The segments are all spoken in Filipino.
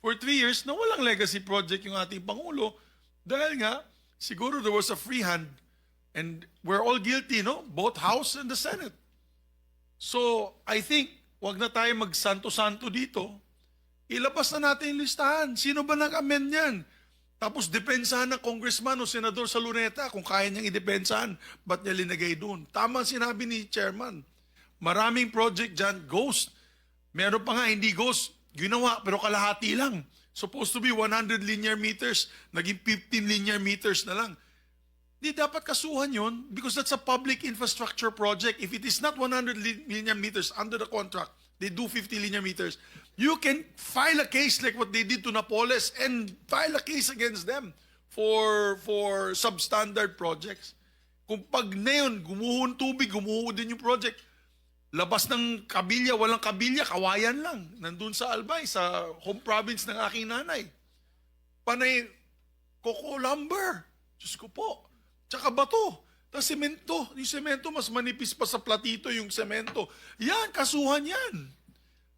for three years na walang legacy project yung ating Pangulo dahil nga, siguro there was a free hand and we're all guilty, no? Both House and the Senate. So, I think, wag na tayo magsanto-santo dito. Ilabas na natin yung listahan. Sino ba nag-amend yan? Tapos depensahan ng congressman o senador sa Luneta kung kaya niyang idepensahan. Ba't niya linagay doon? Tama sinabi ni chairman. Maraming project dyan, ghost. Meron pa nga hindi ghost. Ginawa, pero kalahati lang. Supposed to be 100 linear meters. Naging 15 linear meters na lang. Di dapat kasuhan yun because that's a public infrastructure project. If it is not 100 li- linear meters under the contract, they do 50 linear meters. You can file a case like what they did to Napoles and file a case against them for for substandard projects. Kung pag na yun, gumuho tubig, gumuho din yung project. Labas ng kabilya, walang kabilya, kawayan lang. Nandun sa Albay, sa home province ng aking nanay. Panay, Coco lumber. Diyos ko po. Tsaka bato. Tapos semento. Yung semento, mas manipis pa sa platito yung semento. Yan, kasuhan yan.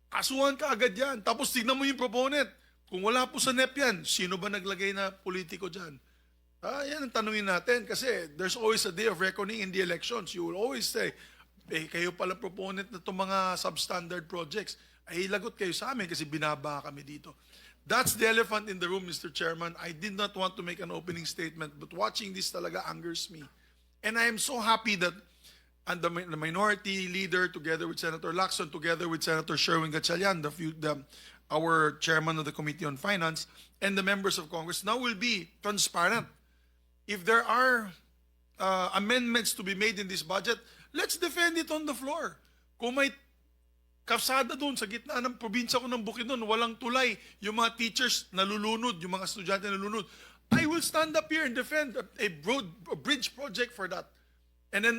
Kasuhan ka agad yan. Tapos tignan mo yung proponent. Kung wala po sa NEP yan, sino ba naglagay na politiko dyan? Ah, yan ang tanungin natin kasi there's always a day of reckoning in the elections. You will always say, eh, kayo pala proponent na itong mga substandard projects. Ay, lagot kayo sa amin kasi binaba kami dito. That's the elephant in the room, Mr. Chairman. I did not want to make an opening statement, but watching this talaga angers me. And I am so happy that and the, the minority leader, together with Senator Lacson, together with Senator Sherwin Gatchalian, the, the, our chairman of the Committee on Finance, and the members of Congress, now will be transparent. If there are uh, amendments to be made in this budget, let's defend it on the floor. Kung may kasada doon sa gitna ng probinsya ko ng Bukidnon, walang tulay, yung mga teachers nalulunod, yung mga estudyante nalulunod, I will stand up here and defend a broad a bridge project for that. And then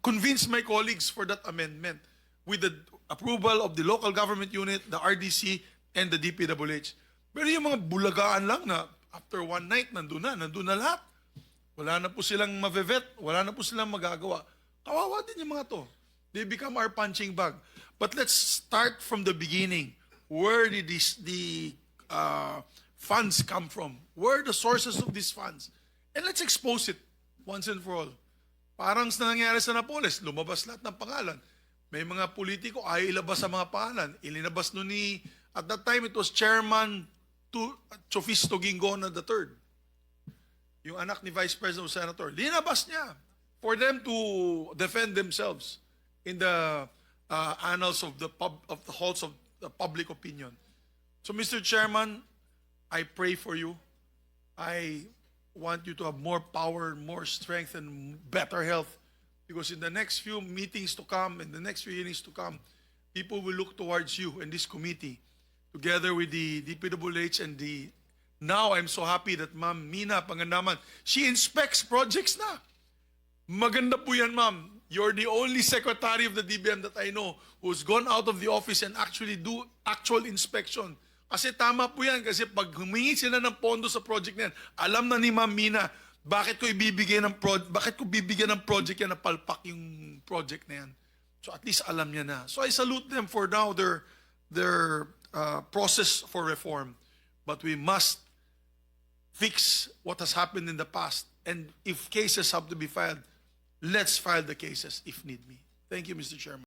convince my colleagues for that amendment with the approval of the local government unit, the RDC, and the DPWH. Pero yung mga bulagaan lang na after one night, nandun na, nandun na lahat. Wala na po silang mavevet, wala na po silang magagawa. Kawawa din yung mga to. They become our punching bag. But let's start from the beginning. Where did this, the uh, funds come from? Where are the sources of these funds? And let's expose it once and for all. Parang sa nangyari sa Napoles, lumabas lahat ng pangalan. May mga politiko ay ilabas sa mga pangalan. Ilinabas no ni, at that time it was Chairman tu, Chofisto Gingona III yung anak ni Vice President o Senator, linabas niya for them to defend themselves in the uh, annals of the pub, of the halls of the public opinion. So, Mr. Chairman, I pray for you. I want you to have more power, more strength, and better health. Because in the next few meetings to come, in the next few hearings to come, people will look towards you and this committee, together with the DPWH and the Now, I'm so happy that Ma'am Mina Pangandaman, she inspects projects na. Maganda po yan, ma'am. You're the only secretary of the DBM that I know who's gone out of the office and actually do actual inspection. Kasi tama po yan. Kasi pag humingi sila ng pondo sa project na yan, alam na ni Ma'am Mina, bakit ko ibibigay ng pro bakit ko bibigyan ng project yan na palpak yung project na yan. So at least alam niya na. So I salute them for now their their uh, process for reform. But we must fix what has happened in the past. And if cases have to be filed, let's file the cases if need be. Thank you, Mr. Chairman.